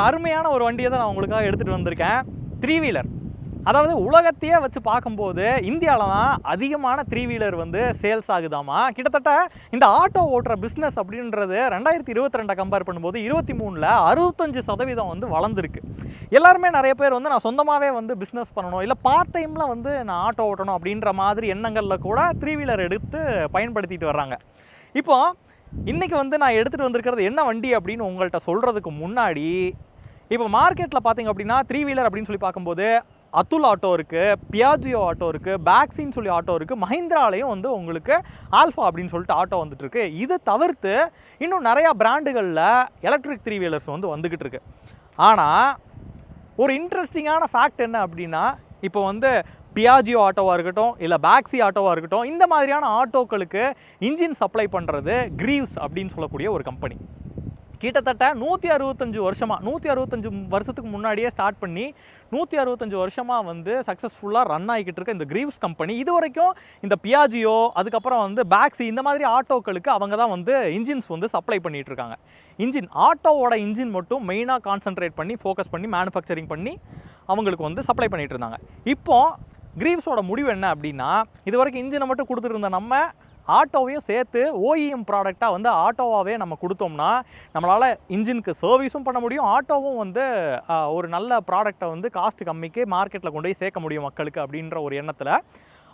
ஒரு அருமையான ஒரு வண்டியை தான் நான் உங்களுக்காக எடுத்துகிட்டு வந்திருக்கேன். த்ரீ வீலர் அதாவது உலகத்தையே வச்சு பார்க்கும்போது இந்தியாவில் தான் அதிகமான த்ரீ வீலர் வந்து சேல்ஸ் ஆகுதாமா கிட்டத்தட்ட இந்த ஆட்டோ ஓட்டுற பிஸ்னஸ் அப்படின்றது ரெண்டாயிரத்தி இருபத்தி ரெண்டை கம்பேர் பண்ணும்போது இருபத்தி மூணில் அறுபத்தஞ்சு சதவீதம் வந்து வளர்ந்துருக்கு. எல்லாருமே நிறைய பேர் வந்து நான் சொந்தமாகவே வந்து பிஸ்னஸ் பண்ணணும் இல்லை பார்ட் டைமில் வந்து நான் ஆட்டோ ஓட்டணும் அப்படின்ற மாதிரி எண்ணங்களில் கூட த்ரீ வீலர் எடுத்து பயன்படுத்திட்டு வர்றாங்க. இப்போ இன்றைக்கி வந்து நான் எடுத்துகிட்டு வந்திருக்கிறது என்ன வண்டி அப்படின்னு உங்கள்கிட்ட சொல்கிறதுக்கு முன்னாடி இப்போ மார்க்கெட்டில் பார்த்தீங்க அப்படின்னா த்ரீ வீலர் அப்படின்னு சொல்லி பார்க்கும்போது அதுல் ஆட்டோ இருக்குது பியாஜியோ ஆட்டோ இருக்குது பேக்ஸின்னு சொல்லி ஆட்டோ இருக்குது மஹிந்திராலையும் வந்து உங்களுக்கு ஆல்ஃபா அப்படின்னு சொல்லிட்டு ஆட்டோ வந்துட்டுருக்கு. இது தவிர்த்து இன்னும் நிறையா பிராண்டுகளில் எலக்ட்ரிக் த்ரீ வீலர்ஸ் வந்து வந்துக்கிட்டு இருக்கு. ஆனால் ஒரு இன்ட்ரெஸ்டிங்கான ஃபேக்ட் என்ன அப்படின்னா இப்போ வந்து பியாஜியோ ஆட்டோவாக இருக்கட்டும் இல்லை பேக்ஸி ஆட்டோவாக இருக்கட்டும் இந்த மாதிரியான ஆட்டோக்களுக்கு இன்ஜின் சப்ளை பண்ணுறது கிரீவ்ஸ் அப்படின்னு சொல்லக்கூடிய ஒரு கம்பெனி கிட்டத்தட்ட நூற்றி அறுபத்தஞ்சு வருஷமாக நூற்றி அறுபத்தஞ்சு வருஷத்துக்கு முன்னாடியே ஸ்டார்ட் பண்ணி நூற்றி அறுபத்தஞ்சு வருஷமாக வந்து சக்ஸஸ்ஃபுல்லாக ரன் ஆகிக்கிட்டு இருக்க இந்த கிரீவ்ஸ் கம்பெனி இது வரைக்கும் இந்த பியாஜியோ அதுக்கப்புறம் வந்து பேக்ஸி இந்த மாதிரி ஆட்டோக்களுக்கு அவங்க தான் வந்து இன்ஜின்ஸ் வந்து சப்ளை பண்ணிகிட்டு இருக்காங்க. இன்ஜின் ஆட்டோவோட இன்ஜின் மட்டும் மெயினாக கான்சென்ட்ரேட் பண்ணி ஃபோக்கஸ் பண்ணி மேனுஃபேக்சரிங் பண்ணி அவங்களுக்கு வந்து சப்ளை பண்ணிகிட்டு இருந்தாங்க. இப்போது கிரீவ்ஸோட முடிவு என்ன அப்படின்னா இது வரைக்கும் இன்ஜினை மட்டும் கொடுத்துருந்த நம்ம ஆட்டோவையும் சேர்த்து ஓஇஎம் ப்ராடக்டாக வந்து ஆட்டோவாகவே நம்ம கொடுத்தோம்னா நம்மளால் இன்ஜினுக்கு சர்வீஸும் பண்ண முடியும். ஆட்டோவும் வந்து ஒரு நல்ல ப்ராடக்டை வந்து காஸ்ட் கம்மிக்கு மார்க்கெட்டில் கொண்டு போய் சேர்க்க முடியும் மக்களுக்கு அப்படின்ற ஒரு எண்ணத்தில்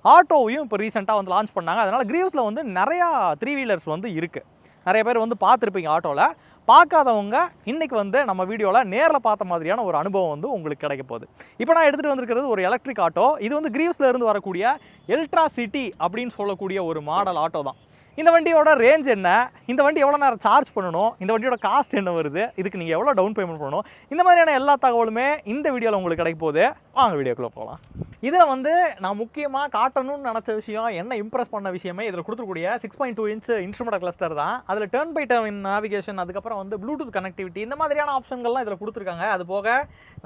ஆட்டோவையும் இப்போ ரீசெண்டாக வந்து லான்ச் பண்ணாங்க. அதனால் கிரீவ்ஸில் வந்து நிறையா த்ரீ வீலர்ஸ் வந்து இருக்குது நிறைய பேர் வந்து பார்த்துருப்பீங்க ஆட்டோவில் பார்க்காதவங்க இன்றைக்கி வந்து நம்ம வீடியோவில் நேரில் பார்த்த மாதிரியான ஒரு அனுபவம் வந்து உங்களுக்கு கிடைக்க போகுது. இப்போ நான் எடுத்துகிட்டு வந்திருக்கிறது ஒரு எலக்ட்ரிக் ஆட்டோ இது வந்து கிரீவ்ஸ்ல இருந்து வரக்கூடிய எல்ட்ரா சிட்டி அப்படின்னு சொல்லக்கூடிய ஒரு மாடல் ஆட்டோ தான். இந்த வண்டியோட ரேஞ்ச் என்ன? இந்த வண்டி எவ்வளோ நேரம் சார்ஜ் பண்ணணும்? இந்த வண்டியோட காஸ்ட் என்ன வருது? இதுக்கு நீங்கள் எவ்வளோ டவுன் பேமெண்ட் பண்ணணும்? இந்த மாதிரியான எல்லா தகவலுமே இந்த வீடியோவில் உங்களுக்கு கிடைக்க போகுது. வாங்க வீடியோக்குள்ளே போகலாம். இதில் வந்து நான் முக்கியமாக காட்டணும்னு நினச்ச விஷயம் என்ன இம்ப்ரெஸ் பண்ண விஷயமே இதில் கொடுத்துருக்கூடிய six point two inch instrument cluster தான். அதில் டர்ன் பை டர்ன் நாவிகேஷன் அதுக்கப்புறம் வந்து ப்ளூடூத் கனெக்டிவிட்டி இந்த மாதிரியான ஆப்ஷன்கள்லாம் இதில் கொடுத்துருக்காங்க. அது போக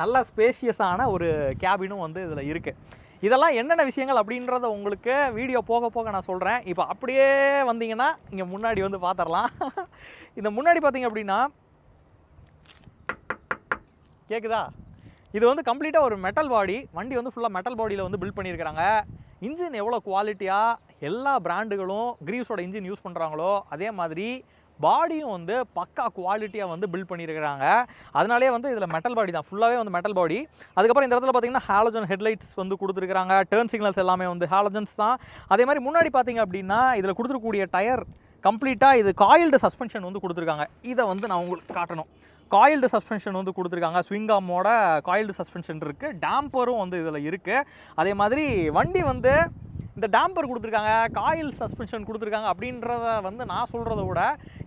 நல்ல ஸ்பேஷியஸான ஒரு கேபினும் வந்து இதில் இருக்குது இதெல்லாம் என்னென்ன விஷயங்கள் அப்படின்றத உங்களுக்கு வீடியோ போக போக நான் சொல்கிறேன் இப்போ அப்படியே வந்தீங்கன்னா இங்கே முன்னாடி வந்து பார்த்துடலாம் இந்த முன்னாடி பார்த்தீங்க அப்படின்னா கேட்குதா இது வந்து கம்ப்ளீட்டாக ஒரு மெட்டல் பாடி வண்டி வந்து ஃபுல்லாக மெட்டல் பாடியில் வந்து பில்ட் பண்ணியிருக்கிறாங்க இன்ஜின் எவ்வளோ குவாலிட்டியாக எல்லா பிராண்டுகளும் கிரீவ்ஸோட இன்ஜின் யூஸ் பண்ணுறாங்களோ அதே மாதிரி பாடியும் வந்து பக்கா குவாலிட்டியாக வந்து பில்ட் பண்ணியிருக்கிறாங்க. அதனாலே வந்து இதில் மெட்டல் பாடி தான். ஃபுல்லாகவே வந்து மெட்டல் பாடி அதுக்கப்புறம் இந்த இடத்துல பார்த்தீங்கன்னா ஹாலஜன் ஹெட்லைட்ஸ் வந்து கொடுத்துருக்காங்க டேர்ன் சிக்னல்ஸ் எல்லாமே வந்து ஹாலஜன்ஸ் தான். அதே மாதிரி முன்னாடி பார்த்தீங்க அப்படின்னா இதில் கொடுத்துருக்கூடிய டயர் கம்ப்ளீட்டாக இது காயில்டு சஸ்பென்ஷன் வந்து கொடுத்துருக்காங்க. இதை வந்து நான் உங்களுக்கு காட்டணும். காயில்டு சஸ்பென்ஷன் வந்து கொடுத்துருக்காங்க. ஸ்விங்காமோட காயில்டு சஸ்பென்ஷன் இருக்குது டேம்பரும் வந்து இதில் இருக்குது அதே மாதிரி வண்டி வந்து இந்த டேம்பர் கொடுத்துருக்காங்க காயில் சஸ்பென்ஷன் கொடுத்துருக்காங்க அப்படின்றத வந்து நான் சொல்கிறத விட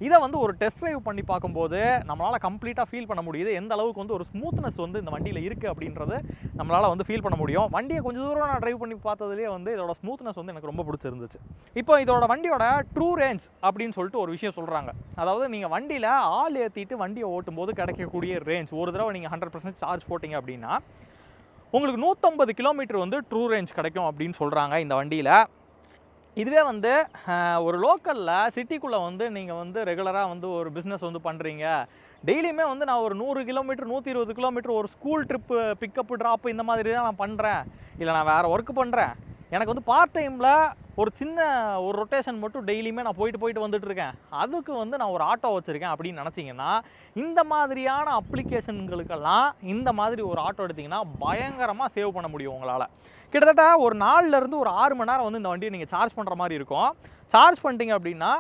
இதை வந்து ஒரு டெஸ்ட் ட்ரைவ் பண்ணி பார்க்கும்போது நம்மளால் கம்ப்ளீட்டாக ஃபீல் பண்ண முடியுது. எந்த அளவுக்கு வந்து ஒரு ஸ்மூத்னஸ் வந்து இந்த வண்டியில் இருக்குது அப்படின்றது நம்மளால் வந்து ஃபீல் பண்ண முடியும். வண்டியை கொஞ்சம் தூரம் நான் ட்ரைவ் பண்ணி பார்த்ததுலேயே வந்து இதோட ஸ்மூத்னஸ் வந்து எனக்கு ரொம்ப பிடிச்சிருந்துச்சு. இப்போ இதோட வண்டியோட ட்ரூ ரேஞ்ச் அப்படின்னு சொல்லிட்டு ஒரு விஷயம் சொல்கிறாங்க அதாவது நீங்கள் வண்டியில் ஆள் ஏற்றிட்டு வண்டியை ஓட்டும் போது கிடைக்கக்கூடிய ரேஞ்ச் ஒரு தடவை நீங்கள் ஹண்ட்ரட் பர்சன்ட் சார்ஜ் போட்டிங்க அப்படின்னா உங்களுக்கு நூற்றம்பது கிலோமீட்டர் வந்து ட்ரூ ரேஞ்ச் கிடைக்கும் அப்படின்னு சொல்கிறாங்க இந்த வண்டியில். இதுவே வந்து ஒரு லோக்கலில் சிட்டிக்குள்ளே வந்து நீங்கள் வந்து ரெகுலராக வந்து ஒரு பிஸ்னஸ் வந்து பண்ணுறீங்க டெய்லியுமே வந்து நான் ஒரு நூறு கிலோமீட்டர் நூற்றி இருபது கிலோமீட்டர் ஒரு ஸ்கூல் ட்ரிப்பு பிக்கப் ட்ராப்பு இந்த மாதிரி தான் நான் பண்ணுறேன் இல்லை நான் வேறு ஒர்க் பண்ணுறேன் எனக்கு வந்து பார்ட் டைமில் ஒரு சின்ன ஒரு ரொட்டேஷன் மட்டும் டெய்லியுமே நான் போயிட்டு போயிட்டு வந்துட்டு இருக்கேன் அதுக்கு வந்து நான் ஒரு ஆட்டோ வச்சுருக்கேன் அப்படின்னு நினச்சிங்கன்னா இந்த மாதிரியான அப்ளிகேஷன்களுக்கெல்லாம் இந்த மாதிரி ஒரு ஆட்டோ எடுத்திங்கன்னா பயங்கரமாக சேவ் பண்ண முடியும் உங்களால். கிட்டத்தட்ட ஒரு நாலுலேருந்து ஒரு ஆறு மணி நேரம் வந்து இந்த வண்டியை நீங்கள் சார்ஜ் பண்ணுற மாதிரி இருக்கும். சார்ஜ் பண்ணிட்டீங்க அப்படின்னா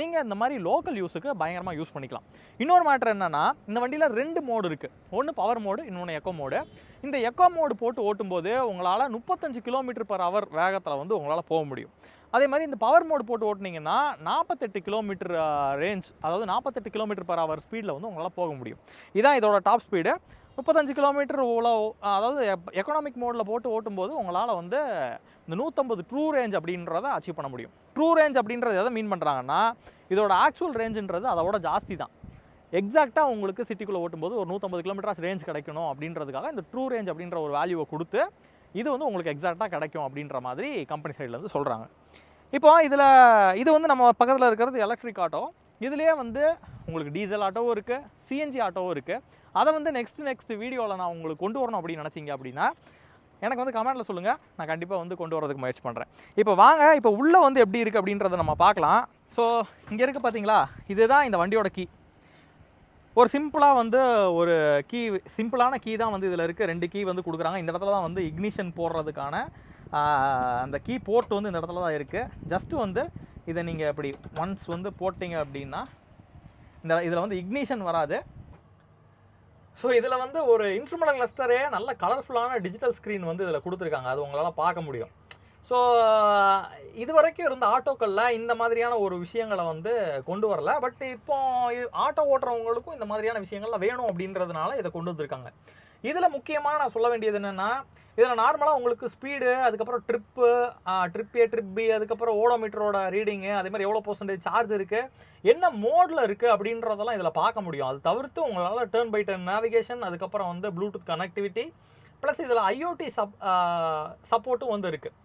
நீங்கள் இந்த மாதிரி லோக்கல் யூஸுக்கு பயங்கரமாக யூஸ் பண்ணிக்கலாம். இன்னொரு மேட்ரு என்னென்னா இந்த வண்டியில் ரெண்டு மோடு இருக்குது ஒன்று பவர் மோடு இன்னொன்று எக்கோ மோடு இந்த எக்கோ மோடு போட்டு ஓட்டும்போது உங்களால் முப்பத்தஞ்சு கிலோமீட்டர் பர் ஹவர் வேகத்தில் வந்து உங்களால் போக முடியும். அதே மாதிரி இந்த பவர் மோடு போட்டு ஓட்டுனீங்கன்னா நாற்பத்தெட்டு கிலோமீட்டர் ரேஞ்ச் அதாவது நாற்பத்தெட்டு கிலோமீட்டர் பர் ஹவர் ஸ்பீடில் வந்து உங்களால் போக முடியும். இதான் இதோட டாப் ஸ்பீடு முப்பத்தஞ்சு கிலோமீட்டர் இவ்வளோ அதாவது எக்கனாமிக் மோடில் போட்டு ஓட்டும்போது உங்களால் வந்து இந்த நூற்றம்பது ட்ரூ ரேஞ்ச் அப்படின்றத அச்சீவ் பண்ண முடியும். ட்ரூ ரேஞ்ச் அப்படின்றது எதை மீன் பண்ணுறாங்கன்னா இதோட ஆக்சுவல் ரேஞ்சுன்றது அதோட ஜாஸ்தி தான். எக்ஸாக்டாக உங்களுக்கு சிட்டிக்குள்ளே ஓட்டும்போது ஒரு நூற்றம்பது கிலோமீட்டர்ஸ் ரேஞ்ச் கிடைக்கணும் அப்படின்றதுக்காக இந்த ட்ரூ ரேஞ்ச் அப்படின்ற ஒரு வேல்யூவை கொடுத்து இது வந்து உங்களுக்கு எக்ஸாக்டாக கிடைக்கும் அப்படின்ற மாதிரி கம்பெனி சைட்லேருந்து சொல்கிறாங்க இப்போ இதில் இது வந்து நம்ம பக்கத்தில் இருக்கிறது எலக்ட்ரிக் ஆட்டோ இதுலேயே வந்து உங்களுக்கு டீசல் ஆட்டோவும் இருக்குது சிஎன்ஜி ஆட்டோவும் இருக்குது அதை வந்து நெக்ஸ்ட் நெக்ஸ்ட் வீடியோவில் நான் உங்களுக்கு கொண்டு வரணும் அப்படின்னு நினச்சிங்க அப்படின்னா எனக்கு வந்து கமெண்ட்டில் சொல்லுங்கள் நான் கண்டிப்பாக வந்து கொண்டு வரதுக்கு முயற்சி பண்ணுறேன் இப்போ வாங்க இப்போ உள்ளே வந்து எப்படி இருக்குது அப்படின்றத நம்ம பார்க்கலாம். ஸோ இங்கே இருக்குது பார்த்தீங்களா இதுதான் இந்த வண்டியோட கீ ஒரு சிம்பிளாக வந்து ஒரு கீ சிம்பிளான கீ தான் வந்து இதில் இருக்குது ரெண்டு கீ வந்து கொடுக்குறாங்க. இந்த இடத்துல தான் வந்து இக்னிஷன் போடுறதுக்கான அந்த கீ போர்ட் வந்து இந்த இடத்துல தான் இருக்குது ஜஸ்ட்டு வந்து இதை நீங்கள் இப்படி ஒன்ஸ் வந்து போட்டிங்க அப்படின்னா இந்த இதில் வந்து இக்னிஷன் வராது. ஸோ இதில் வந்து ஒரு இன்ஸ்ட்ருமெண்டல் கிளஸ்டரே நல்ல கலர்ஃபுல்லான டிஜிட்டல் ஸ்க்ரீன் வந்து இதில் கொடுத்துருக்காங்க. அது உங்களால் பார்க்க முடியும். ஸோ இது வரைக்கும் இருந்த ஆட்டோக்களில் இந்த மாதிரியான ஒரு விஷயங்களை வந்து கொண்டு வரல. பட் இப்போ ஆட்டோ ஓட்டுறவங்களுக்கும் இந்த மாதிரியான விஷயங்கள்லாம் வேணும் அப்படின்றதுனால இதை கொண்டு வந்திருக்காங்க. இதில் முக்கியமாக நான் சொல்ல வேண்டியது என்னென்னா இதில் நார்மலாக உங்களுக்கு ஸ்பீடு அதுக்கப்புறம் trip trip A trip B அதுக்கப்புறம் ஓடோமீட்டரோட ரீடிங்கு அதே மாதிரி எவ்வளோ பர்சன்டேஜ் சார்ஜ் இருக்குது என்ன மோடில் இருக்குது அப்படின்றதெல்லாம் இதில் பார்க்க முடியும். அது தவிர்த்து உங்களால் டேர்ன் பை டர்ன் நேவிகேஷன் அதுக்கப்புறம் வந்து ப்ளூடூத் கனெக்டிவிட்டி ப்ளஸ் இதில் ஐஓடி சப் சப்போர்ட்டும் வந்து இருக்குது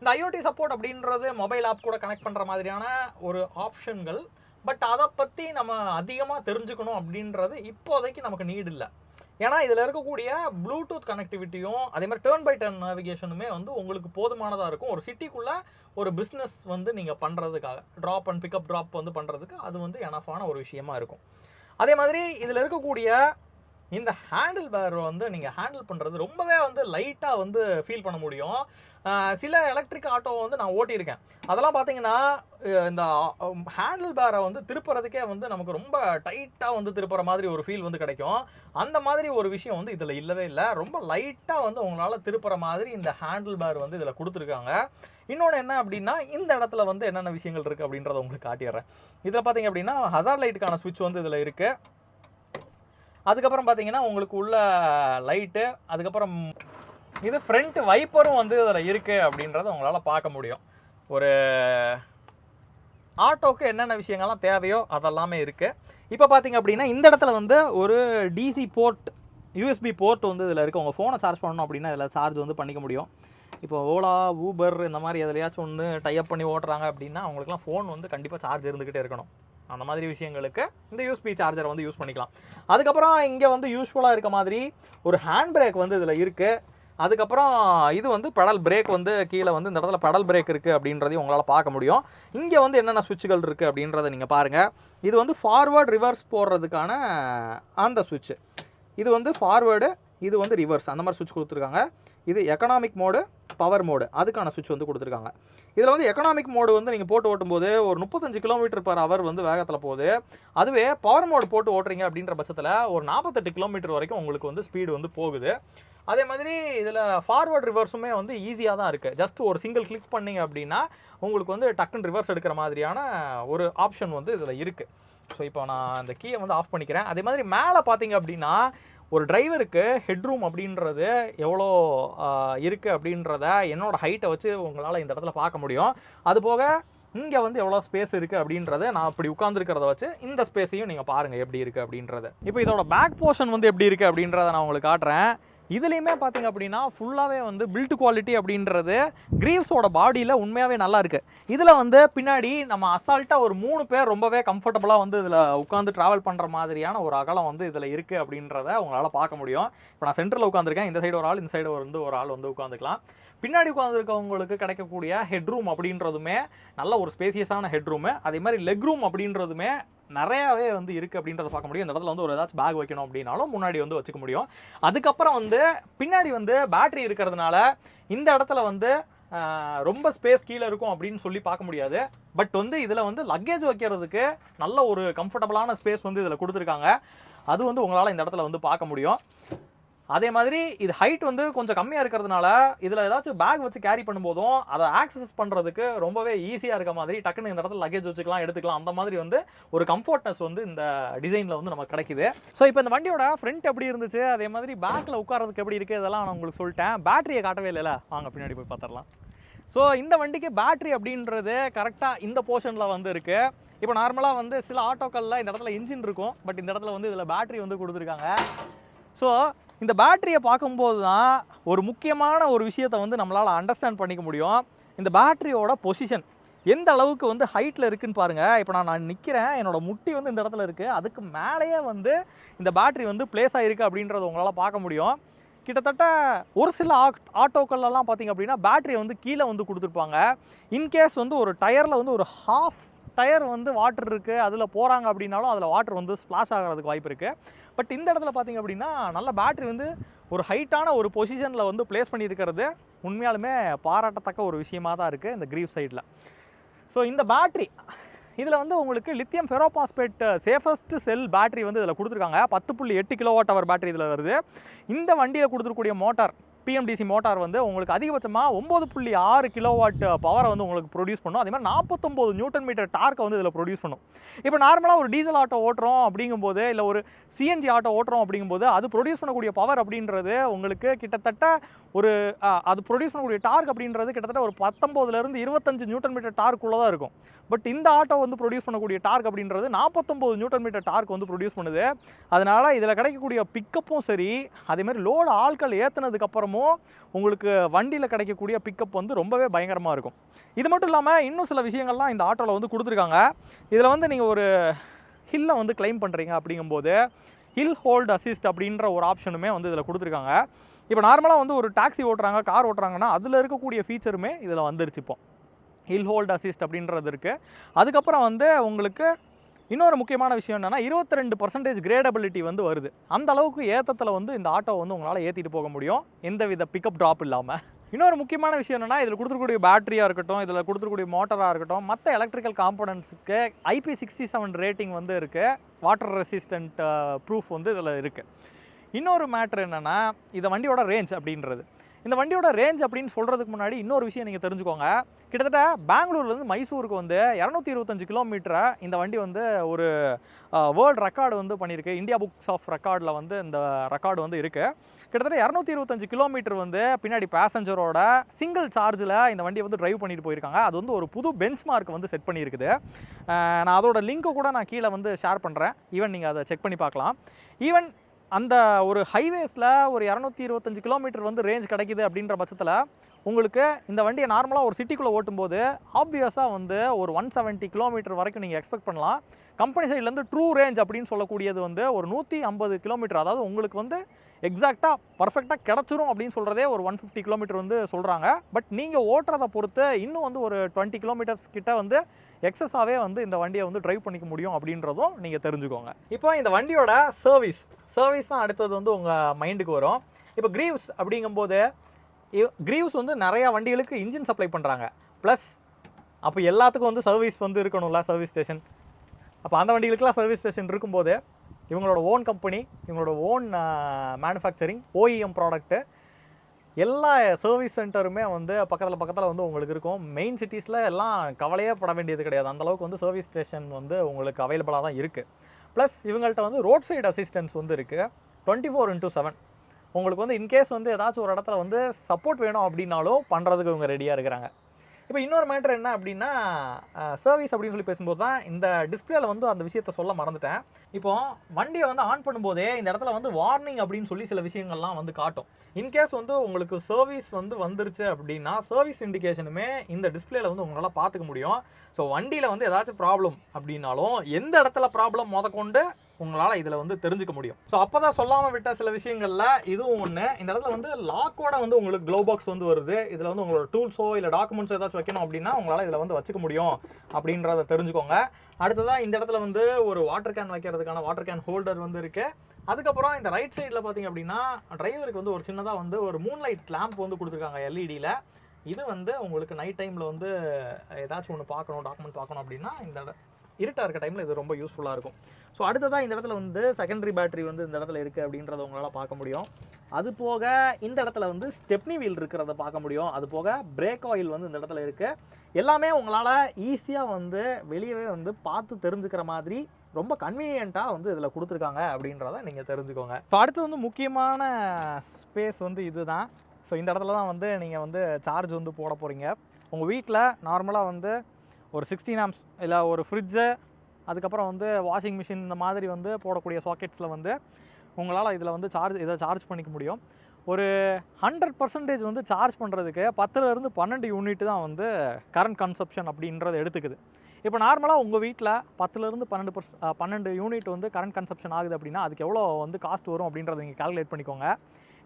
இந்த ஐஓடி சப்போர்ட் அப்படின்றது மொபைல் ஆப் கூட கனெக்ட் பண்ணுற மாதிரியான ஒரு ஆப்ஷன்கள் பட் அதை பற்றி நம்ம அதிகமாக தெரிஞ்சுக்கணும் அப்படின்றது இப்போதைக்கு நமக்கு நீடு இல்லை. ஏன்னா இதில் இருக்கக்கூடிய ப்ளூடூத் கனெக்டிவிட்டியும் அதே மாதிரி டேர்ன் பை டர்ன் நேவிகேஷனுமே வந்து உங்களுக்கு போதுமானதாக இருக்கும். ஒரு சிட்டிக்குள்ளே ஒரு பிஸ்னஸ் வந்து நீங்கள் பண்ணுறதுக்காக ட்ராப் அண்ட் பிக்கப் ட்ராப் வந்து பண்ணுறதுக்கு அது வந்து எனஃபான ஒரு விஷயமா இருக்கும். அதே மாதிரி இதில் இருக்கக்கூடிய இந்த ஹேண்டில் பேர் வந்து நீங்கள் ஹேண்டில் பண்ணுறது ரொம்பவே வந்து லைட்டாக வந்து ஃபீல் பண்ண முடியும். சில எலக்ட்ரிக் ஆட்டோ வந்து நான் ஓட்டியிருக்கேன். அதெல்லாம் பார்த்தீங்கன்னா இந்த ஹேண்டில் பேரை வந்து திருப்புறதுக்கே வந்து நமக்கு ரொம்ப டைட்டாக வந்து திருப்புற மாதிரி ஒரு ஃபீல் வந்து கிடைக்கும். அந்த மாதிரி ஒரு விஷயம் வந்து இதில் இல்லவே இல்லை. ரொம்ப லைட்டாக வந்து உங்களால் திருப்புற மாதிரி இந்த ஹேண்டில் பேர் வந்து இதில் கொடுத்துருக்காங்க. இன்னொன்று என்ன அப்படின்னா இந்த இடத்துல வந்து என்னென்ன விஷயங்கள் இருக்குது அப்படின்றத உங்களுக்கு காட்டிடுறேன் இதில் பார்த்தீங்க அப்படின்னா ஹசார்ட் லைட்டுக்கான சுவிட்ச் வந்து இதில் இருக்குது அதுக்கப்புறம் பார்த்தீங்கன்னா உங்களுக்கு உள்ள லைட்டு அதுக்கப்புறம் இது ஃப்ரண்ட் வைப்பரும் வந்து இதில் இருக்குது அப்படின்றத உங்களால் பார்க்க முடியும். ஒரு ஆட்டோக்கு என்னென்ன விஷயங்கள்லாம் தேவையோ அதெல்லாமே இருக்குது இப்போ பார்த்தீங்க அப்படின்னா இந்த இடத்துல வந்து ஒரு டிசி போர்ட் யூஎஸ்பி போர்ட் வந்து இதில் இருக்குது உங்கள் ஃபோனை சார்ஜ் பண்ணணும் அப்படின்னா இதில் சார்ஜ் வந்து பண்ணிக்க முடியும். இப்போ ஓலா ஊபர் இந்த மாதிரி எதுலையாச்சும் ஒன்று டைப் பண்ணி ஓட்டுறாங்க அப்படின்னா அவங்களுக்குலாம் ஃபோன் வந்து கண்டிப்பாக சார்ஜ் இருந்துக்கிட்டே இருக்கணும். அந்த மாதிரி விஷயங்களுக்கு இந்த யூஸ்பி சார்ஜரை வந்து யூஸ் பண்ணிக்கலாம். அதுக்கப்புறம் இங்கே வந்து யூஸ்ஃபுல்லாக இருக்க மாதிரி ஒரு ஹேண்ட் பிரேக் வந்து இதில் இருக்குது அதுக்கப்புறம் இது வந்து பெடல் பிரேக் வந்து கீழே வந்து இந்த இடத்துல பெடல் பிரேக் இருக்குது அப்படின்றதையும் உங்களால் பார்க்க முடியும். இங்கே வந்து என்னென்ன சுவிட்சுகள் இருக்குது அப்படின்றத நீங்கள் பாருங்கள் இது வந்து ஃபார்வேர்டு ரிவர்ஸ் போடுறதுக்கான அந்த சுவிட்சு. இது வந்து ஃபார்வேர்டு இது வந்து ரிவர்ஸ் அந்த மாதிரி சுவிட்ச் கொடுத்துருக்காங்க. இது எக்கனாமிக் மோடு பவர் மோடு அதுக்கான சுவிட்ச் வந்து கொடுத்துருக்காங்க. இதில் வந்து எக்கனாமிக் மோடு வந்து நீங்கள் போட்டு ஓட்டும்போது ஒரு முப்பத்தஞ்சு கிலோமீட்டர் பர் ஹவர் வந்து வேகத்தில் போகுது. அதுவே பவர் மோடு போட்டு ஓட்டுறீங்க அப்படின்ற பட்சத்தில் ஒரு நாற்பத்தெட்டு கிலோமீட்டர் வரைக்கும் உங்களுக்கு வந்து ஸ்பீடு வந்து போகுது. அதே மாதிரி இதில் ஃபார்வர்ட் ரிவர்ஸுமே வந்து ஈஸியாக தான் இருக்குது ஜஸ்ட் ஒரு சிங்கிள் கிளிக் பண்ணீங்க அப்படின்னா உங்களுக்கு வந்து டக்குன்னு ரிவர்ஸ் எடுக்கிற மாதிரியான ஒரு ஆப்ஷன் வந்து இதில் இருக்குது ஸோ இப்போ நான் அந்த கீயை வந்து ஆஃப் பண்ணிக்கிறேன். அதே மாதிரி மேலே பார்த்தீங்க அப்படின்னா ஒரு டிரைவருக்கு ஹெட்ரூம் அப்படின்றது எவ்வளோ இருக்குது அப்படின்றத என்னோடய ஹைட்டை வச்சு உங்களால் இந்த இடத்துல பார்க்க முடியும். அது போக இங்கே வந்து எவ்வளோ ஸ்பேஸ் இருக்குது அப்படின்றத நான் அப்படி உட்காந்துருக்கிறத வச்சு இந்த ஸ்பேஸையும் நீங்கள் பாருங்கள் எப்படி இருக்குது அப்படின்றத. இப்போ இதோட பேக் போர்ஷன் வந்து எப்படி இருக்குது அப்படின்றத நான் உங்களுக்கு காட்டுறேன். இதுலேயுமே பார்த்தீங்க அப்படின்னா ஃபுல்லாகவே வந்து பில்ட் குவாலிட்டி அப்படின்றது கிரீவ்ஸோட பாடியில் உண்மையாகவே நல்லா இருக்குது இதில் வந்து பின்னாடி நம்ம அசால்ட்டாக ஒரு மூணு பேர் ரொம்பவே கம்ஃபர்டபுளாக வந்து இதில் உட்காந்து ட்ராவல் பண்ணுற மாதிரியான ஒரு அகலம் வந்து இதில் இருக்குது அப்படின்றத உங்களால் பார்க்க முடியும். இப்போ நான் சென்டரில் உட்காந்துருக்கேன் இந்த சைடு ஒரு ஆள் இந்த சைடு வந்து ஒரு ஆள் வந்து உட்காந்துக்கலாம் பின்னாடி உட்காந்துருக்கவங்களுக்கு கிடைக்கக்கூடிய ஹெட்ரூம் அப்படின்றதுமே நல்ல ஒரு ஸ்பேசியஸான ஹெட்ரூமு அதே மாதிரி லெக் ரூம் அப்படின்றதுமே நிறையாவே வந்து இருக்குது அப்படின்றத பார்க்க முடியும். இந்த இடத்துல வந்து ஒரு ஏதாச்சும் பேக் வைக்கணும் அப்படின்னாலும் முன்னாடி வந்து வச்சுக்க முடியும். அதுக்கப்புறம் வந்து பின்னாடி வந்து பேட்டரி இருக்கிறதுனால இந்த இடத்துல வந்து ரொம்ப ஸ்பேஸ் கீழே இருக்கும் அப்படின்னு சொல்லி பார்க்க முடியாது. பட் வந்து இதில் வந்து லக்கேஜ் வைக்கிறதுக்கு நல்ல ஒரு கம்ஃபர்டபுளான ஸ்பேஸ் வந்து இதில் கொடுத்துருக்காங்க. அது வந்து உங்களால் இந்த இடத்துல வந்து பார்க்க முடியும். அதே மாதிரி இது ஹைட் வந்து கொஞ்சம் கம்மியாக இருக்கிறதுனால இதில் ஏதாச்சும் பேக் வச்சு கேரி பண்ணும்போதும் அதை ஆக்சஸ் பண்ணுறதுக்கு ரொம்பவே ஈஸியாக இருக்க மாதிரி டக்குன்னு இந்த இடத்துல லக்கேஜ் வச்சுக்கலாம் எடுத்துக்கலாம். அந்த மாதிரி வந்து ஒரு கம்ஃபர்ட்னஸ் வந்து இந்த டிசைனில் வந்து நமக்கு கிடைக்குது. ஸோ இப்போ இந்த வண்டியோட ஃப்ரண்ட் எப்படி இருந்துச்சு? அதே மாதிரி பேக்கில் உட்காரதுக்கு எப்படி இருக்குது இதெல்லாம் நான் உங்களுக்கு சொல்லிட்டேன். பேட்டரியை காட்டவே இல்லைல்ல? வாங்க பின்னாடி போய் பார்த்துடலாம். ஸோ இந்த வண்டிக்கு பேட்டரி அப்படின்றது கரெக்டாக இந்த போர்ஷனில் வந்து இருக்குது இப்போ நார்மலாக வந்து சில ஆட்டோக்களில் இந்த இடத்துல இன்ஜின் இருக்கும். பட் இந்த இடத்துல வந்து இதில் பேட்டரி வந்து கொடுத்துருக்காங்க. ஸோ இந்த பேட்டரியை பார்க்கும்போது தான் ஒரு முக்கியமான ஒரு விஷயத்தை வந்து நம்மளால் அண்டர்ஸ்டாண்ட் பண்ணிக்க முடியும். இந்த பேட்டரியோட பொசிஷன் எந்த அளவுக்கு வந்து ஹைட்டில் இருக்குன்னு பாருங்கள் இப்போ நான் நான் நிற்கிறேன் என்னோட முட்டி வந்து இந்த இடத்துல இருக்குது அதுக்கு மேலேயே வந்து இந்த பேட்டரி வந்து பிளேஸ் ஆகிருக்கு அப்படின்றத உங்களால் பார்க்க முடியும். கிட்டத்தட்ட ஒரு சில ஆட் ஆட்டோக்கள்லாம் பார்த்தீங்க அப்படின்னா பேட்டரி வந்து கீழே வந்து கொடுத்துருப்பாங்க. இன்கேஸ் வந்து ஒரு டயரில் வந்து ஒரு ஹாஃப் டயர் வந்து வாட்டர் இருக்குது அதில் போகிறாங்க அப்படின்னாலும் அதில் வாட்டர் வந்து ஸ்ப்ளாஷ் ஆகிறதுக்கு வாய்ப்பு இருக்குது பட் இந்த இடத்துல பார்த்தீங்க அப்படின்னா நல்ல பேட்ரி வந்து ஒரு ஹைட்டான ஒரு பொசிஷனில் வந்து ப்ளேஸ் பண்ணியிருக்கிறது உண்மையாலுமே பாராட்டத்தக்க ஒரு விஷயமா தான் இருக்குது இந்த க்ரீவ் சைடில் ஸோ இந்த பேட்ரி இதில் வந்து உங்களுக்கு lithium ferrophosphate safest cell battery வந்து இதில் கொடுத்துருக்காங்க. பத்து புள்ளி எட்டு கிலோவாட் அவர் பேட்டரி இதில் வருது. இந்த வண்டியில் கொடுத்துருக்கூடிய மோட்டார் பிஎம்டிசி மோட்டார் வந்து உங்களுக்கு அதிகபட்சமாக ஒம்பது புள்ளி ஆறு கிலோவாட் பவரை வந்து உங்களுக்கு ப்ரொடியூஸ் பண்ணும். அதே மாதிரி நாற்பத்தொம்போது நியூட்டன் மீட்டர் டார்க்கை வந்து இதில் ப்ரொடியூஸ் பண்ணும். இப்போ நார்மலாக ஒரு டீசல் ஆட்டோ ஓட்டுறோம் அப்படிங்கும்போது இல்லை ஒரு சிஎன்ஜி ஆட்டோ ஓட்டுறோம் அப்படிங்கும்போது அது ப்ரொடியூஸ் பண்ணக்கூடிய பவர் அப்படின்றது உங்களுக்கு கிட்டத்தட்ட ஒரு அது ப்ரொடியூஸ் பண்ணக்கூடிய டார்க் அப்படின்றது கிட்டத்தட்ட ஒரு பத்தொம்போதுலேருந்து இருபத்தஞ்சு நியூட்டன் மீட்டர் டார்க்குள்ளே தான் இருக்கும். பட் இந்த ஆட்டோ வந்து ப்ரொடியூஸ் பண்ணக்கூடிய டார்க் அப்படின்றது நாற்பத்தொம்போது நியூட்டன் மீட்டர் டார்க் வந்து ப்ரொடியூஸ் பண்ணுது. அதனால் இதில் கிடைக்கக்கூடிய பிக்கப்பும் சரி அதேமாதிரி லோடு ஆட்கள் ஏற்றுனதுக்கப்புறமும் இருக்கும். உங்களுக்கு வண்டியில் கிடைக்கக்கூடிய பிக்கப் வந்து ரொம்பவே பயங்கரமாக இருக்கும். இது மட்டும் இல்லாமல் இன்னும் சில விஷயங்கள்லாம் இந்த ஆட்டோவில் வந்து கொடுத்துருக்காங்க. இதில் வந்து நீங்கள் ஒரு ஹில்லை வந்து கிளைம் பண்ணுறீங்க அப்படிங்கும்போது ஹில் ஹோல்ட் அசிஸ்ட் அப்படின்ற ஒரு ஆப்ஷனுமே வந்து இதில் கொடுத்துருக்காங்க. இப்போ நார்மலாக வந்து ஒரு டாக்ஸி ஓட்டுறாங்க கார் ஓட்டுறாங்கன்னா அதில் இருக்கக்கூடிய ஃபீச்சருமே இதில் வந்துருச்சு இப்போ. ஹில் ஹோல்டு அசிஸ்ட் அப்படின்றது இருக்குது அதுக்கப்புறம் வந்து உங்களுக்கு இன்னொரு முக்கியமான விஷயம் என்னென்னா இருபத்தி ரெண்டு பர்சன்டேஜ் கிரேடபிலிட்டி வந்து வருது. அந்த அளவுக்கு ஏற்றத்தில் வந்து இந்த ஆட்டோ வந்து உங்களால் ஏற்றிட்டு போக முடியும். எந்த வித பிக்கப் ட்ராப் இல்லாமல் இன்னொரு முக்கியமான விஷயம் என்னென்னா இதில் கொடுத்துருக்கூடிய பேட்டரியாக இருக்கட்டும் இதில் கொடுத்துருக்கூடிய மோட்டராக இருக்கட்டும் மற்ற எலக்ட்ரிக்கல் காம்பனன்ட்ஸுக்கு ஐபி சிக்ஸ்டி செவன் ரேட்டிங் வந்து இருக்குது வாட்டர் ரெசிஸ்டண்ட் ப்ரூஃப் வந்து இதில் இருக்குது இன்னொரு மேட்ரு என்னென்னா இதை வண்டியோட ரேஞ்ச் அப்படின்றது. இந்த வண்டியோட ரேஞ்ச் அப்படின்னு சொல்கிறதுக்கு முன்னாடி இன்னொரு விஷயம் நீங்கள் தெரிஞ்சுக்கோங்க. கிட்டத்தட்ட பெங்களூர்லேருந்து மைசூருக்கு வந்து இரநூத்தி இருபத்தஞ்சு கிலோமீட்டரை இந்த வண்டி வந்து ஒரு வேர்ல்டு ரெக்கார்டு வந்து பண்ணியிருக்கு. இந்தியா புக்ஸ் ஆஃப் ரெக்கார்டில் வந்து இந்த ரெக்கார்டு வந்து இருக்குது கிட்டத்தட்ட இரநூத்தி இருபத்தஞ்சு கிலோமீட்டர் வந்து பின்னாடி பேசஞ்சரோட சிங்கிள் சார்ஜில் இந்த வண்டியை வந்து ட்ரைவ் பண்ணிட்டு போயிருக்காங்க. அது வந்து ஒரு புது பெஞ்ச் மார்க் வந்து செட் பண்ணியிருக்குது. நான் அதோட லிங்க்கை கூட நான் கீழே வந்து ஷேர் பண்ணுறேன் ஈவன் நீங்கள் அதை செக் பண்ணி பார்க்கலாம். ஈவன் அந்த ஒரு ஹைவேஸில் ஒரு இரநூத்தி இருபத்தஞ்சு கிலோமீட்டர் வந்து ரேஞ்ச் கிடைக்குது அப்படின்ற பட்சத்தில் உங்களுக்கு இந்த வண்டியை நார்மலாக ஒரு சிட்டிக்குள்ளே ஓட்டும்போது ஆப்வியஸாக வந்து ஒரு ஒன் செவன்ட்டி கிலோமீட்டர் வரைக்கும் நீங்கள் எக்ஸ்பெக்ட் பண்ணலாம். கம்பெனி சைட்லேருந்து ட்ரூ ரேஞ்ச் அப்படின்னு சொல்லக்கூடியது வந்து ஒரு நூற்றி ஐம்பது கிலோமீட்டர் அதாவது உங்களுக்கு வந்து எக்ஸாக்டாக பர்ஃபெக்டாக கிடச்சிரும் அப்படின்னு சொல்கிறதே ஒரு ஒன் ஃபிஃப்டி கிலோமீட்டர் வந்து சொல்கிறாங்க பட் நீங்கள் ஓட்டுறதை பொறுத்து இன்னும் வந்து ஒரு டுவெண்ட்டி கிலோமீட்டர்ஸ் கிட்ட வந்து எக்ஸஸாகவே வந்து இந்த வண்டியை வந்து ட்ரைவ் பண்ணிக்க முடியும் அப்படின்றதும் நீங்கள் தெரிஞ்சுக்கோங்க. இப்போ இந்த வண்டியோட சர்வீஸ் சர்வீஸ் தான் அடுத்தது வந்து உங்கள் மைண்டுக்கு வரும். இப்போ கிரீவ்ஸ் அப்படிங்கும்போது கிரீவ்ஸ் வந்து நிறையா வண்டிகளுக்கு இன்ஜின் சப்ளை பண்ணுறாங்க ப்ளஸ் அப்போ எல்லாத்துக்கும் வந்து சர்வீஸ் வந்து இருக்கணும்ல சர்வீஸ் ஸ்டேஷன் அப்போ அந்த வண்டிகளுக்கெலாம் சர்வீஸ் ஸ்டேஷன் இருக்கும்போது இவங்களோட ஓன் கம்பெனி இவங்களோட ஓன் மேனுஃபேக்சரிங் ஓஇஎம் ப்ராடக்ட்டு எல்லா சர்வீஸ் சென்டருமே வந்து பக்கத்தில் பக்கத்தில் வந்து உங்களுக்கு இருக்கும். மெயின் சிட்டிஸில் எல்லாம் கவலையே பட வேண்டியது கிடையாது. அந்தளவுக்கு வந்து சர்வீஸ் ஸ்டேஷன் வந்து உங்களுக்கு அவைலபிளாக தான் இருக்குது ப்ளஸ் இவங்கள்ட்ட வந்து ரோட் சைடு அசிஸ்டன்ஸ் வந்து இருக்குது டுவெண்ட்டி ஃபோர் இன்ட்டு செவன் உங்களுக்கு வந்து இன்கேஸ் வந்து ஏதாச்சும் ஒரு இடத்துல வந்து சப்போர்ட் வேணும் அப்படின்னாலும் பண்ணுறதுக்கு இவங்க ரெடியாக இருக்கிறாங்க. இப்போ இன்னொரு மேட்ரு என்ன அப்படின்னா சர்வீஸ் அப்படின்னு சொல்லி பேசும்போது தான் இந்த டிஸ்பிளேல வந்து அந்த விஷயத்த சொல்ல மறந்துட்டேன். இப்போ வண்டியை வந்து ஆன் பண்ணும்போதே இந்த இடத்துல வந்து வார்னிங் அப்படின்னு சொல்லி சில விஷயங்கள்லாம் வந்து காட்டும். இன்கேஸ் வந்து உங்களுக்கு சர்வீஸ் வந்து வந்துருச்சு அப்படின்னா சர்வீஸ் இண்டிகேஷனுமே இந்த டிஸ்பிளேல வந்து உங்களால் பார்த்துக்க முடியும். ஸோ வண்டியில் வந்து ஏதாச்சும் ப்ராப்ளம் அப்படின்னாலும் எந்த இடத்துல ப்ராப்ளம் முத உங்களால் இதில் வந்து தெரிஞ்சுக்க முடியும். ஸோ அப்போ தான் சொல்லாமல் விட்ட சில விஷயங்களில் இதுவும் ஒன்று இந்த இடத்துல வந்து லாக்கோட வந்து உங்களுக்கு க்ளோ பாக்ஸ் வந்து வருது. இதில் வந்து உங்களோட டூல்ஸோ இல்லை டாக்குமெண்ட்ஸோ ஏதாச்சும் வைக்கணும் அப்படின்னா உங்களால் இதில் வந்து வச்சுக்க முடியும் அப்படின்றத தெரிஞ்சுக்கோங்க. அடுத்ததாக இந்த இடத்துல வந்து ஒரு வாட்டர் கேன் வைக்கிறதுக்கான வாட்டர் கேன் ஹோல்டர் வந்து இருக்குது அதுக்கப்புறம் இந்த ரைட் சைடில் பார்த்தீங்க அப்படின்னா டிரைவருக்கு வந்து ஒரு சின்னதாக வந்து ஒரு மூன் லைட் லேம்ப் வந்து கொடுத்துருக்காங்க எல்இடியில் இது வந்து உங்களுக்கு நைட் டைமில் வந்து ஏதாச்சும் ஒன்று பார்க்கணும் டாக்குமெண்ட் பார்க்கணும் அப்படின்னா இந்த இருட்டாக இருக்க டைமில் இது ரொம்ப யூஸ்ஃபுல்லாக இருக்கும். ஸோ அடுத்ததாக இந்த இடத்துல வந்து செகண்டரி பேட்டரி வந்து இந்த இடத்துல இருக்குது அப்படின்றத உங்களால் பார்க்க முடியும். அது போக இந்த இடத்துல வந்து ஸ்டெப்னி வீல் இருக்கிறத பார்க்க முடியும். அது போக பிரேக் ஆயில் வந்து இந்த இடத்துல இருக்குது எல்லாமே உங்களால் ஈஸியாக வந்து வெளியவே வந்து பார்த்து தெரிஞ்சுக்கிற மாதிரி ரொம்ப கன்வீனியண்ட்டாக வந்து இதில் கொடுத்துருக்காங்க அப்படின்றத நீங்கள் தெரிஞ்சுக்கோங்க. இப்போ அடுத்து வந்து முக்கியமான ஸ்பேஸ் வந்து இதுதான். ஸோ இந்த இடத்துல தான் வந்து நீங்கள் வந்து சார்ஜ் வந்து போட போகிறீங்க உங்கள் வீட்டில் நார்மலாக வந்து ஒரு சிக்ஸ்டீன் ஆம்ஸ் இல்லை ஒரு ஃப்ரிட்ஜு அதுக்கப்புறம் வந்து வாஷிங் மிஷின் இந்த மாதிரி வந்து போடக்கூடிய சாக்கெட்ஸில் வந்து உங்களால் இதில் வந்து சார்ஜ் இதை சார்ஜ் பண்ணிக்க முடியும். ஒரு ஹண்ட்ரட் பர்சன்டேஜ் வந்து சார்ஜ் பண்ணுறதுக்கு பத்துலேருந்து பன்னெண்டு யூனிட் தான் வந்து கரண்ட் கன்சப்ஷன் அப்படின்றத எடுத்துக்குது. இப்போ நார்மலாக உங்கள் வீட்டில் பத்துலேருந்து பன்னெண்டு பர்ஸ் பன்னெண்டு யூனிட் வந்து கரண்ட் கன்சப்ஷன் ஆகுது அப்படின்னா அதுக்கு எவ்வளோ வந்து காஸ்ட் வரும் அப்படின்றத நீங்கள் கால்குலேட் பண்ணிக்கோங்க.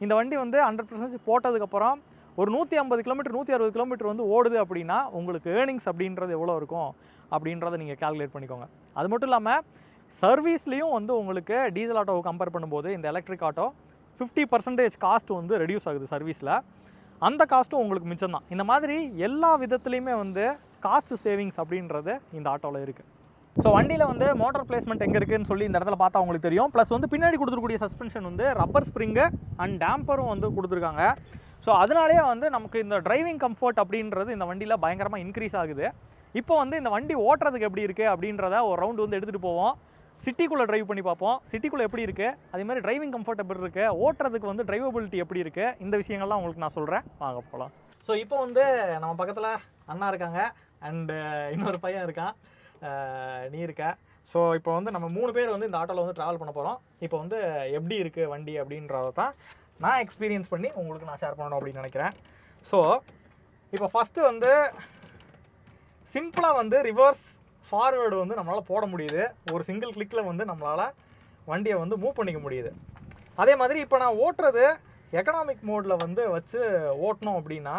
இந்த வண்டி வந்து ஹண்ட்ரட் பர்சன்டேஜ் போட்டதுக்கப்புறம் ஒரு நூற்றி ஐம்பது கிலோமீட்டர் நூற்றி அறுபது கிலோமீட்டர் வந்து ஓடுது அப்படின்னா உங்களுக்கு ஏர்னிங்ஸ் அப்படின்றது எவ்வளோ இருக்கும்? அப்படின்றத நீங்கள் கால்குலேட் பண்ணிக்கோங்க. அது மட்டும் இல்லாமல் சர்வீஸ்லேயும் வந்து உங்களுக்கு டீசல் ஆட்டோவை கம்பேர் பண்ணும்போது இந்த electric auto fifty percentage cost வந்து ரெடியூஸ் ஆகுது சர்வீஸில் அந்த காஸ்ட்டும் உங்களுக்கு மிச்சம் தான் இந்த மாதிரி எல்லா விதத்துலேயுமே வந்து காஸ்ட் சேவிங்ஸ் அப்படின்றது இந்த ஆட்டோவில் இருக்குது ஸோ வண்டியில் வந்து மோட்டர் பிளேஸ்மெண்ட் எங்கே இருக்குன்னு சொல்லி இந்த இடத்துல பார்த்தா உங்களுக்கு தெரியும். ப்ளஸ் வந்து பின்னாடி கொடுத்துருக்கூடிய சஸ்பென்ஷன் வந்து ரப்பர் ஸ்ப்ரிங்கு அண்ட் டேம்பரும் வந்து கொடுத்துருக்காங்க. ஸோ அதனாலேயே வந்து நமக்கு இந்த டிரைவிங் கம்ஃபர்ட் அப்படின்றது இந்த வண்டியில் பயங்கரமாக இன்க்ரீஸ் ஆகுது. இப்போ வந்து இந்த வண்டி ஓட்டுறதுக்கு எப்படி இருக்குது அப்படின்றத ஒரு ரவுண்டு வந்து எடுத்துகிட்டு போவோம். சிட்டிக்குள்ளே டிரைவ் பண்ணி பார்ப்போம். சிட்டிக்குள்ளே எப்படி இருக்குது அதே மாதிரி டிரைவிங் கம்ஃபர்ட் எப்படி இருக்குது ஓட்டுறதுக்கு வந்து டிரைவபிலிட்டி எப்படி இருக்குது இந்த விஷயங்கள்லாம் உங்களுக்கு நான் சொல்கிறேன் வாங்க போகலாம் ஸோ இப்போ வந்து நம்ம பக்கத்தில் அண்ணா இருக்காங்க. அண்டு இன்னொரு பையன் இருக்கான். நீ இருக்க. ஸோ இப்போ வந்து நம்ம மூணு பேர் வந்து இந்த ஆட்டோவில் வந்து ட்ராவல் பண்ண போகிறோம் இப்போ வந்து எப்படி இருக்குது வண்டி அப்படின்றத தான் நான் எக்ஸ்பீரியன்ஸ் பண்ணி உங்களுக்கு நான் ஷேர் பண்ணணும் அப்படின்னு நினைக்கிறேன். ஸோ இப்போ ஃபஸ்ட்டு வந்து சிம்பிளாக வந்து ரிவர்ஸ் ஃபார்வேர்டு வந்து நம்மளால் போட முடியுது. ஒரு சிங்கிள் கிளிக்கில் வந்து நம்மளால் வண்டியை வந்து மூவ் பண்ணிக்க முடியுது. அதே மாதிரி இப்போ நான் ஓட்டுறது எக்கனாமிக் மோடில் வந்து வச்சு ஓட்டணும் அப்படின்னா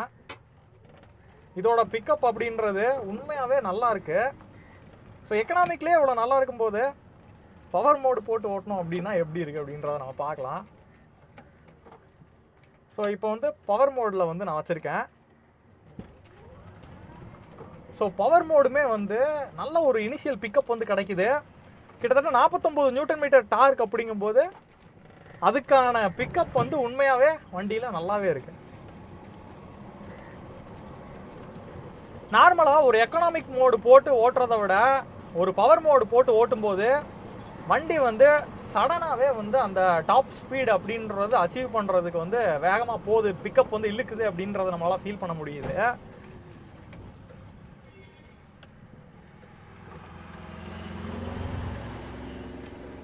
இதோட பிக்கப் அப்படின்றது உண்மையாகவே நல்லா இருக்குது ஸோ எக்கனாமிக்லேயே இவ்வளோ நல்லா இருக்கும்போது பவர் மோடு போட்டு ஓட்டணும் அப்படின்னா எப்படி இருக்குது அப்படின்றத நம்ம பார்க்கலாம். ஸோ இப்போ வந்து பவர் மோடில் வந்து நான் வச்சுருக்கேன். ஸோ பவர் மோடுமே வந்து நல்ல ஒரு இனிஷியல் பிக்கப் வந்து கிடைக்குது. கிட்டத்தட்ட நாற்பத்தொம்போது நியூட்டன் மீட்டர் டார்க் அப்படிங்கும்போது அதுக்கான பிக்கப் வந்து உண்மையாகவே வண்டியில் நல்லாவே இருக்கு. நார்மலாக ஒரு எக்கனாமிக் மோடு போட்டு ஓட்டுறதை விட ஒரு பவர் மோடு போட்டு ஓட்டும்போது வண்டி வந்து சடனாகவே வந்து அந்த டாப் ஸ்பீடு அப்படின்றது அச்சீவ் பண்ணுறதுக்கு வந்து வேகமாக போகுது பிக்கப் வந்து இழுக்குது அப்படின்றத நம்மளால் ஃபீல் பண்ண முடியுது.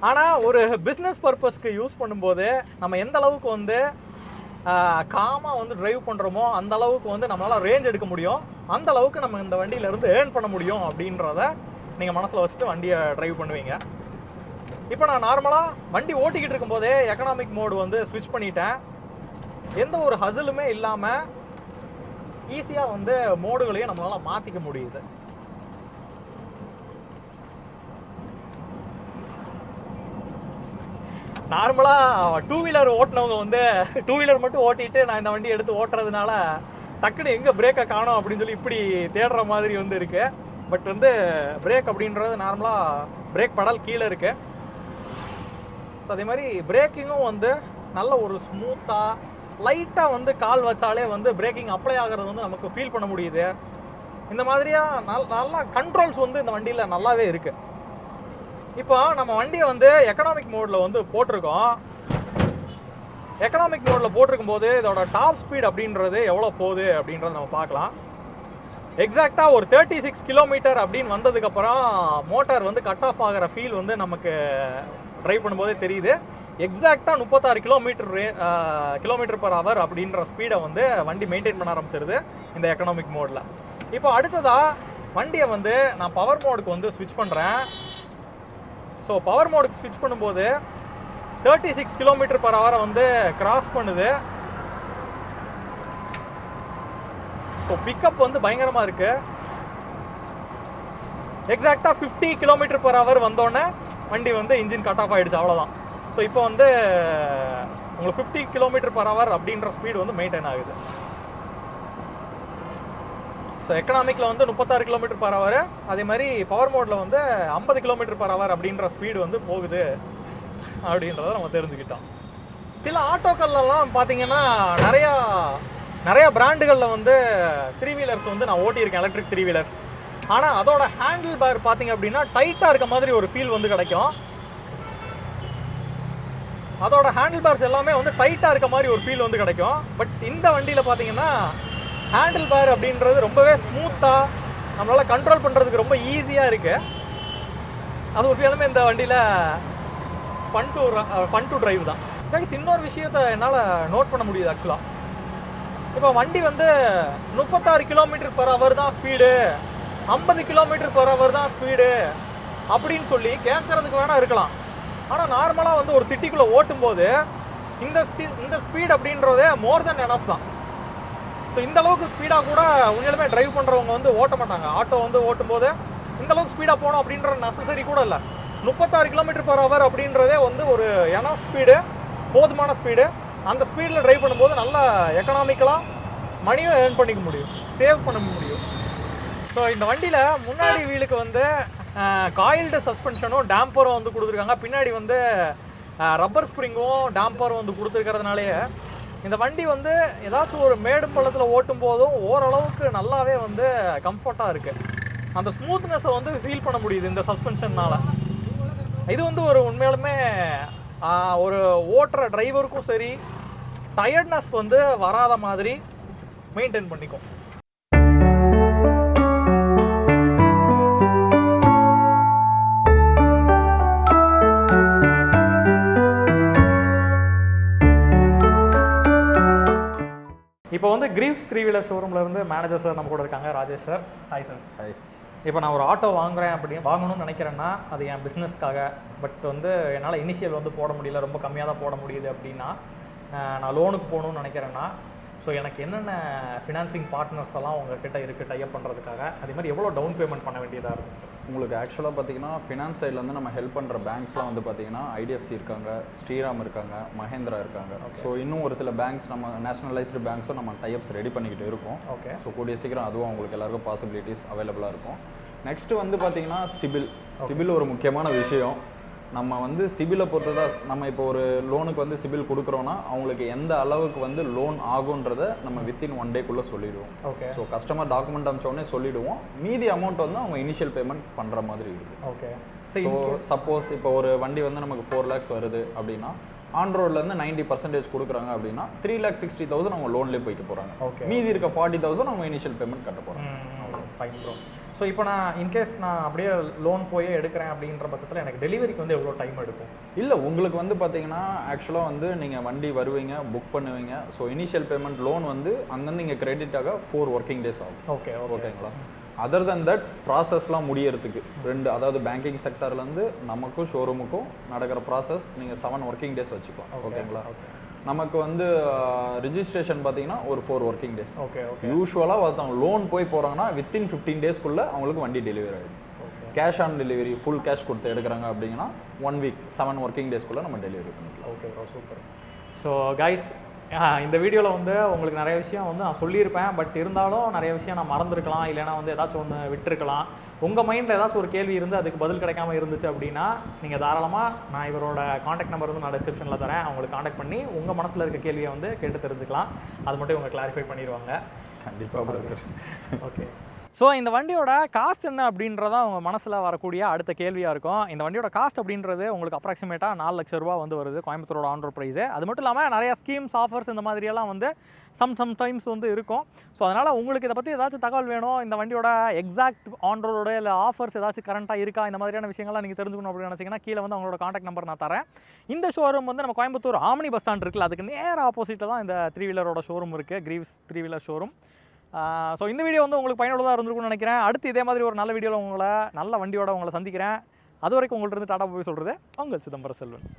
ஆனால் ஒரு பிஸ்னஸ் பர்பஸ்க்கு யூஸ் பண்ணும்போது நம்ம எந்த அளவுக்கு வந்து காமாக வந்து டிரைவ் பண்ணுறோமோ அந்த அளவுக்கு வந்து நம்மளால் ரேஞ்ச் எடுக்க முடியும். அந்த அளவுக்கு நம்ம இந்த வண்டியிலேருந்து ஏர்ன் பண்ண முடியும் அப்படின்றத நீங்கள் மனசில் வச்சுட்டு வண்டியை டிரைவ் பண்ணுவீங்க. இப்போ நான் நார்மலாக வண்டி ஓட்டிக்கிட்டு இருக்கும்போதே எக்கனாமிக் மோடு வந்து ஸ்விட்ச் பண்ணிட்டேன். எந்த ஒரு ஹசிலுமே இல்லாமல் ஈஸியாக வந்து மோடுகளையும் நம்மளால் மாற்றிக்க முடியுது. நார்மலாக டூ வீலர் ஓட்டினவங்க வந்து டூ வீலர் மட்டும் ஓட்டிட்டு நான் இந்த வண்டி எடுத்து ஓட்டுறதுனால டக்குன்னு எங்கே பிரேக்கை காணோம் அப்படின்னு சொல்லி இப்படி தேடுற மாதிரி வந்து இருக்குது பட் வந்து பிரேக் அப்படின்றது நார்மலாக பிரேக் படல் கீழே இருக்குது ஸோ அதே மாதிரி பிரேக்கிங்கும் வந்து நல்ல ஒரு ஸ்மூத்தாக லைட்டாக வந்து கால் வச்சாலே வந்து பிரேக்கிங் அப்ளை ஆகிறது வந்து நமக்கு ஃபீல் பண்ண முடியுது. இந்த மாதிரியாக நல் நல்லா கண்ட்ரோல்ஸ் வந்து இந்த வண்டியில் நல்லாவே இருக்குது இப்போ நம்ம வண்டியை வந்து எக்கனாமிக் மோடில் வந்து போட்டிருக்கோம். எக்கனாமிக் மோடில் போட்டிருக்கும் போது இதோட டாப் ஸ்பீட் அப்படின்றது எவ்வளோ போகுது அப்படின்றத நம்ம பார்க்கலாம். எக்ஸாக்டாக ஒரு தேர்ட்டி சிக்ஸ் கிலோமீட்டர் அப்படின்னு வந்ததுக்கப்புறம் மோட்டார் வந்து கட் ஆஃப் ஆகிற ஃபீல் வந்து நமக்கு ட்ரைவ் பண்ணும்போதே தெரியுது. எக்ஸாக்டாக முப்பத்தாறு கிலோமீட்டர் கிலோமீட்டர் பர் ஹவர் அப்படின்ற ஸ்பீடை வந்து வண்டி மெயின்டைன் பண்ண ஆரம்பிச்சிருது இந்த எக்கனாமிக் மோடில் இப்போ அடுத்ததாக வண்டியை வந்து நான் பவர் மோடுக்கு வந்து ஸ்விட்ச் பண்ணுறேன் ஸோ பவர் மோடுக்கு ஸ்விட்ச் பண்ணும்போது தேர்ட்டி சிக்ஸ் கிலோமீட்டர் பர் ஹவரை வந்து கிராஸ் பண்ணுது. ஸோ பிக்கப் வந்து பயங்கரமாக இருக்குது எக்ஸாக்டாக ஃபிஃப்டி கிலோமீட்டர் பர் ஹவர் வந்தோடனே வண்டி வந்து இன்ஜின் கட் ஆஃப் ஆகிடுச்சு அவ்வளோதான் ஸோ இப்போ வந்து உங்களுக்கு ஃபிஃப்டி கிலோமீட்டர் பர் ஹவர் அப்படின்ற ஸ்பீடு வந்து மெயின்டைன் ஆகுது. ஸோ எக்கனாமிக்கில் வந்து முப்பத்தாறு கிலோமீட்டர் பர் ஹவர் அதே மாதிரி பவர் மோடில் வந்து ஐம்பது கிலோமீட்டர் பர் ஹவர் அப்படின்ற ஸ்பீடு வந்து போகுது அப்படின்றத நம்ம தெரிஞ்சுக்கிட்டோம். சில ஆட்டோக்கள்லாம் பார்த்தீங்கன்னா நிறையா நிறையா பிராண்டுகளில் வந்து த்ரீ வீலர்ஸ் வந்து நான் ஓட்டியிருக்கேன் எலக்ட்ரிக் த்ரீ வீலர்ஸ் ஆனால் அதோட ஹேண்டில் பேர் பார்த்தீங்க அப்படின்னா டைட்டாக இருக்க மாதிரி ஒரு ஃபீல் வந்து கிடைக்கும். அதோட ஹேண்டில் பேர்ஸ் எல்லாமே வந்து டைட்டாக இருக்க மாதிரி ஒரு ஃபீல் வந்து கிடைக்கும். பட் இந்த வண்டியில் பார்த்தீங்கன்னா ஹேண்டில் பேர் அப்படின்றது ரொம்பவே ஸ்மூத்தாக நம்மளால் கண்ட்ரோல் பண்ணுறதுக்கு ரொம்ப ஈஸியாக இருக்குது அது உண்மையாலுமே இந்த வண்டியில் fun to fun to drive தான். கைஸ் இன்னொரு விஷயத்த என்னால் நோட் பண்ண முடியுது ஆக்சுவலாக இப்போ வண்டி வந்து முப்பத்தாறு கிலோமீட்டர் பர் ஹவர் தான் ஸ்பீடு ஐம்பது கிலோமீட்டர் பர் ஹவர் தான் ஸ்பீடு அப்படின்னு சொல்லி கேட்கறதுக்கு வேணா இருக்கலாம். ஆனால் நார்மலாக வந்து ஒரு சிட்டிக்குள்ளே ஓட்டும்போது இந்த இந்த ஸ்பீட் அப்படின்றதே மோர் தென் எனஃப் தான். ஸோ இந்த அளவுக்கு ஸ்பீடாக கூட உண்மையிலுமே டிரைவ் பண்ணுறவங்க வந்து ஓட்ட மாட்டாங்க. ஆட்டோ வந்து ஓட்டும்போது இந்த அளவுக்கு ஸ்பீடாக போகணும் அப்படின்ற நெசசரி கூட இல்லை. முப்பத்தாறு கிலோமீட்டர் பர் ஹவர் அப்படின்றதே வந்து ஒரு எனஃப் ஸ்பீடு போதுமான ஸ்பீடு அந்த ஸ்பீடில் டிரைவ் பண்ணும்போது நல்ல எக்கனாமிக்கலாக மணியும் ஏர்ன் பண்ணிக்க முடியும். சேவ் பண்ண முடியும். ஸோ இந்த வண்டியில் முன்னாடி வீலுக்கு வந்து காயில்டு சஸ்பென்ஷனும் டேம்பரும் வந்து கொடுத்துருக்காங்க. பின்னாடி வந்து ரப்பர் ஸ்ப்ரிங்கும் டேம்பரும் வந்து கொடுத்துருக்கறதுனாலேயே இந்த வண்டி வந்து ஏதாச்சும் ஒரு மேடு பள்ளத்தில் ஓட்டும் போதும் ஓரளவுக்கு நல்லாவே வந்து கம்ஃபர்ட்டாக இருக்குது அந்த ஸ்மூத்னஸை வந்து ஃபீல் பண்ண முடியுது இந்த சஸ்பென்ஷன்னால் இது வந்து ஒரு உண்மையாலுமே ஒரு ஓட்டுற டிரைவருக்கும் சரி டயர்ட்னஸ் வந்து வராத மாதிரி மெயின்டைன் பண்ணிக்கும். இப்போ வந்து கிரீவ்ஸ் த்ரீ வீலர் ஷோரூம்ல இருந்து மேனேஜர் சார் நம்ம கூட இருக்காங்க. Rajesh sir hi sir hi இப்போ நான் ஒரு ஆட்டோ வாங்குறேன் அப்படி வாங்கணும்னு நினைக்கிறேன்னா அது என் பிஸ்னஸ்க்காக பட் வந்து என்னால் இனிஷியல் வந்து போட முடியல. ரொம்ப கம்மியாக தான் போட முடியுது அப்படின்னா நான் லோனுக்கு போகணும்னு நினைக்கிறேன்னா ஸோ எனக்கு என்னென்ன ஃபினான்சிங் பார்ட்னர்ஸ் எல்லாம் உங்ககிட்ட இருக்குது டைப் பண்ணுறதுக்காக அதே மாதிரி எவ்வளோ டவுன் பேமெண்ட் பண்ண வேண்டியதாக இருக்கும் உங்களுக்கு ஆக்சுவலாக பார்த்தீங்கன்னா ஃபினான்ஸ் சைட்லேருந்து நம்ம ஹெல்ப் பண்ணுற பேங்க்ஸ்லாம் வந்து பார்த்தீங்கன்னா ஐடிஎஃப்சி இருக்காங்க ஸ்ரீராம் இருக்காங்க மஹேந்திரா இருக்காங்க. ஸோ இன்னும் ஒரு சில பேங்க்ஸ் நம்ம நேஷனலைஸ்டு பேங்க்ஸும் நம்ம டைப்ஸ் ரெடி பண்ணிக்கிட்டு இருக்கோம். ஓகே ஸோ கூடிய சீக்கிரம் அதுவும் உங்களுக்கு எல்லாருக்கும் பாசிபிலிட்டிஸ் அவைலபிளாக இருக்கும். நெக்ஸ்ட் வந்து பார்த்தீங்கன்னா சிபில். சிபில் ஒரு முக்கியமான விஷயம். நம்ம வந்து சிபிலை பொறுத்து தான் நம்ம இப்போ ஒரு லோனுக்கு வந்து சிபில் கொடுக்குறோன்னா அவங்களுக்கு எந்த அளவுக்கு வந்து லோன் ஆகுன்றதை நம்ம வித்தின் ஒன் டேக்குள்ளே சொல்லிடுவோம். ஓகே ஸோ கஸ்டமர் டாக்குமெண்ட் அமிச்ச உடனே சொல்லிடுவோம். மீதி அமௌண்ட் வந்து அவங்க இனிஷியல் பேமெண்ட் பண்ணுற மாதிரி இருக்குது. ஓகே ஸோ சப்போஸ் இப்போ ஒரு வண்டி வந்து நமக்கு ஃபோர் லேக்ஸ் வருது அப்படின்னா ஆன் ரோட்லேருந்து நைன்டி பர்சன்டேஜ் கொடுக்குறாங்க அப்படின்னா த்ரீ லேக் சிக்ஸ்டி தௌசண்ட் அவங்க லோன்லேயே போய்க்க போகிறாங்க ஓகே மீதி இருக்க ஃபார்ட்டி தௌசண்ட் அவங்க இனிஷியல் பேமெண்ட் கட்ட போகிறாங்க ஃபைன் ப்ரோ ஸோ இப்போ நான் இன்கேஸ் நான் அப்படியே லோன் போய் எடுக்கிறேன் அப்படின்ற பட்சத்தில் எனக்கு டெலிவரிக்கு வந்து எவ்வளோ டைம் எடுக்கும்? இல்லை உங்களுக்கு வந்து பார்த்தீங்கன்னா ஆக்சுவலாக வந்து நீங்கள் வண்டி வருவீங்க புக் பண்ணுவீங்க. ஸோ இனிஷியல் பேமெண்ட் லோன் வந்து அங்கேருந்து இங்கே கிரெடிட் ஆக ஃபோர் ஒர்க்கிங் டேஸ் ஆகும். ஓகே ஓகே ஓகேங்களா அதர் than தட் ப்ராசஸ்லாம் முடியறதுக்கு. ரெண்டு அதாவது பேங்கிங் செக்டர்லேருந்து நமக்கும் ஷோரூமுக்கும் நடக்கிற ப்ராசஸ் நீங்கள் செவன் ஒர்க்கிங் டேஸ் வச்சுக்கலாம். ஓகேங்களா நமக்கு வந்து ரிஜிஸ்ட்ரேஷன் பார்த்தீங்கன்னா ஒரு four working days okay okay யூஸ்வலாக ஒருத்தவங்க லோன் போய் போகிறாங்கன்னா வித்தின் ஃபிஃப்டீன் டேஸ்க்குள்ளே அவங்களுக்கு வண்டி டெலிவரி ஆகிடுது cash on delivery full cash கொடுத்து எடுக்கிறாங்க அப்படிங்கன்னா ஒன் வீக் செவன் ஒர்க்கிங் டேஸ்க்குள்ளே நம்ம டெலிவரி பண்ணிக்கலாம். Okay bro super so guys இந்த வீடியோவில் வந்து உங்களுக்கு நிறைய விஷயம் வந்து நான் சொல்லியிருப்பேன். பட் இருந்தாலும் நிறைய விஷயம் நான் மறந்துருக்கலாம். இல்லைனா வந்து ஏதாச்சும் ஒன்று விட்டுருக்கலாம். உங்கள் மைண்டில் ஏதாச்சும் ஒரு கேள்வி இருந்து அதுக்கு பதில் கிடைக்காம இருந்துச்சு அப்படின்னா நீங்கள் தாராளமாக நான் இவரோட காண்டாக்ட் நம்பர் வந்து நான் டிஸ்கிரிப்ஷனில் தரேன். அவங்களுக்கு காண்டாக்ட் பண்ணி உங்கள் மனசில் இருக்க கேள்வியை வந்து கேட்டு தெரிஞ்சுக்கலாம். அது மட்டும் இவங்க கிளாரிஃபை பண்ணிடுவாங்க. கண்டிப்பாக ஓகே ஸோ இந்த வண்டியோட காஸ்ட் என்ன அப்படின்றத உங்கள் மனசில் வரக்கூடிய அடுத்த கேள்வியாக இருக்கும். இந்த வண்டியோட காஸ்ட் அப்படின்றது உங்களுக்கு அப்ராக்சிமேட்டாக நாலு லட்ச ரூபா வந்து வருது கோயம்புத்தூரோட ஆன்ரோட் ப்ரைஸு அது மட்டும் இல்லாமல் நிறையா ஸ்கீம்ஸ் ஆஃபர்ஸ் இந்த மாதிரியெல்லாம் வந்து சம் சம் டைம்ஸ் வந்து இருக்கும். ஸோ அதனால் உங்களுக்கு இதை பற்றி ஏதாச்சும் தகவல் வேணும் இந்த வண்டியோட எக்ஸாக்ட் ஆன்ரோடோட இல்லை ஆஃபர்ஸ் ஏதாச்சும் கரண்ட்டாக இருக்கா இந்த மாதிரியான விஷயங்கள்லாம் நீங்கள் தெரிஞ்சுக்கணும் அப்படின்னு நினச்சிங்கன்னா கீழே வந்து அவங்களோட காண்டாக்ட் நம்பர் நான் தரேன். இந்த ஷோரூம் வந்து நம்ம கோயம்புத்தூர் ஆமினி பஸ் ஸ்டாண்ட் இருக்குல்ல அதுக்கு நேர் ஆப்போசிட்டில் தான் இந்த த்ரீ வீலரோட ஷோரூம் இருக்குது Greaves three wheeler showroom so இந்த வீடியோ வந்து உங்களுக்கு பயனுள்ளதாக இருந்திருக்கும்னு நினைக்கிறேன். அடுத்து இதே மாதிரி ஒரு நல்ல வீடியோவில் உங்களை நல்ல வண்டியோட உங்களை சந்திக்கிறேன். அது வரைக்கும் உங்கள்கிட்ட இருந்து டாடா போய் சொல்கிறது உங்கள் சிதம்பர செல்வன்.